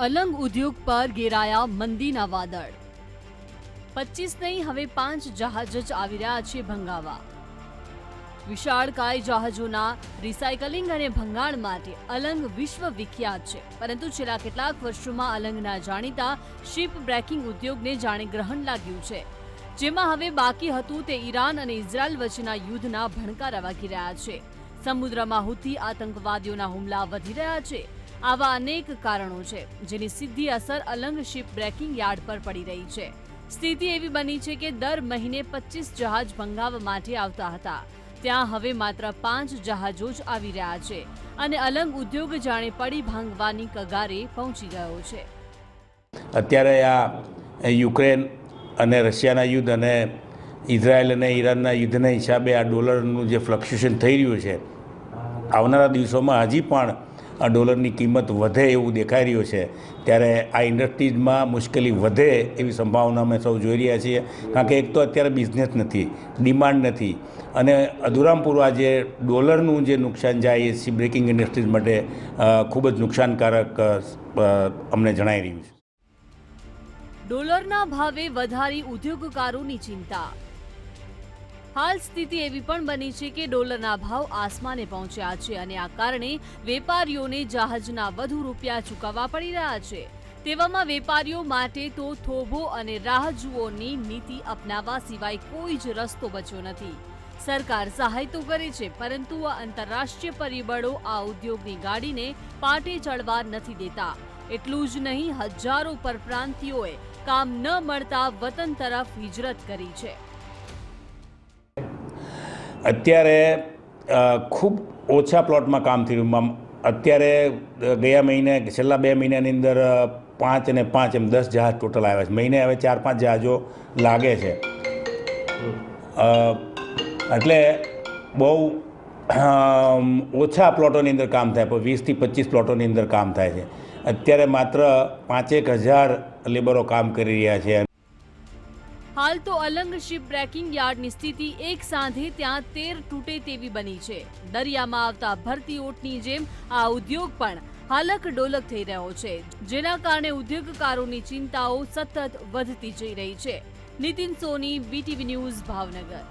અલંગ ઉદ્યોગ પર ઘેરાયા મંદીના વાદળ. પચીસ નહીં, હવે પાંચ જહાજ જ આવી રહ્યા છે ભંગાવા. વિશાળકાય જહાજોના રિસાયકલિંગ અને ભંગાણ માટે અલંગ વિશ્વ વિખ્યાત છે. પરંતુ છેલ્લા કેટલાક વર્ષોમાં અલંગના જાણીતા શિપ બ્રેકિંગ ઉદ્યોગને જાણે ગ્રહણ લાગ્યું છે. જેમાં હવે બાકી હતું તે ઈરાન અને ઇઝરાયલ વચ્ચેના યુદ્ધના ભણકારા વાગી રહ્યા છે. સમુદ્રમાં હુથી આતંકવાદીઓના હુમલા વધી રહ્યા છે. આવા અનેક કારણો છે, જેની સીધી અસર અલંગ શિપ બ્રેકિંગ યાર્ડ પર પડી રહી છે. સ્થિતિ એવી બની છે કે દર મહિને પચીસ જહાજ ભંગાવવા માટે આવતા હતા. ત્યાં હવે માત્ર પાંચ જહાજો જ આવી રહ્યા છે અને અલંગ ઉદ્યોગ જાણે પડી ભાંગવાની કગારે પહોંચી ગયો છે. અત્યારે આ યુક્રેન અને રશિયાના યુદ્ધ અને ઇઝરાયલ અને ઈરાનના યુદ્ધના હિસાબે આ ડોલરનું જે ફ્લક્ચ્યુએશન થઈ રહ્યું છે, આવનારા દિવસોમાં હજી પણ ડોલરની કિંમત વધે એવું દેખાઈ રહ્યું છે. ત્યારે આ ઇન્ડસ્ટ્રીઝમાં મુશ્કેલી વધે એવી સંભાવના અમે સૌ જોઈ રહ્યા છીએ. કારણ કે એક તો અત્યારે બિઝનેસ નથી ડિમાન્ડ નથી. અને અધુરામપૂર્વ આ જે ડોલરનું જે નુકસાન જાય એ સી બ્રેકિંગ ઇન્ડસ્ટ્રીઝ માટે ખૂબ જ નુકસાનકારક અમને જણાઈ રહ્યું છે. ડોલરના ભાવે વધારી ઉદ્યોગકારોની ચિંતા. હાલ સ્થિતિ એવી પણ બની છે કે ડોલરના ભાવ આસમાને પહોંચ્યા છે અને આ કારણે વેપારીઓને જહાજના વધુ રૂપિયા ચૂકવવા પડી રહ્યા છે. તેવામાં વેપારીઓ માટે તો થોભો અને રાહ જુઓની નીતિ અપનાવવા સિવાય કોઈ જ રસ્તો બચ્યો નથી. સરકાર સહાય તો કરે છે, પરંતુ આ આંતરરાષ્ટ્રીય પરિબળો આ ઉદ્યોગની ગાડીને પાટે ચડવા નથી દેતા. એટલું જ નહીં, હજારો પરપ્રાંતિઓએ કામ ન મળતા વતન તરફ હિજરત કરી છે. અત્યારે ખૂબ ઓછા પ્લોટમાં કામ થયું. અત્યારે ગયા મહિને, છેલ્લા બે મહિનાની અંદર પાંચ અને પાંચ એમ દસ જહાજ ટોટલ આવ્યા છે. મહિને હવે ચાર પાંચ જહાજો લાગે છે. એટલે બહુ ઓછા પ્લોટોની અંદર કામ થાય. પણ વીસથી પચીસ પ્લોટોની અંદર કામ થાય છે. અત્યારે માત્ર પાંચેક હજાર લેબરો કામ કરી રહ્યા છે. હાલ તો અલંગ શિપ બ્રેકિંગ યાર્ડની સ્થિતિ એક સાંધે ત્યાં તેર તૂટે તેવી બની છે. દરિયામાં આવતા ભરતી ઓટની જેમ આ ઉદ્યોગ પણ હાલક ડોલક થઈ રહ્યો છે, જેના કારણે ઉદ્યોગકારોની ચિંતાઓ સતત વધતી જઈ રહી છે. Nitin Soni BTV news Bhavnagar.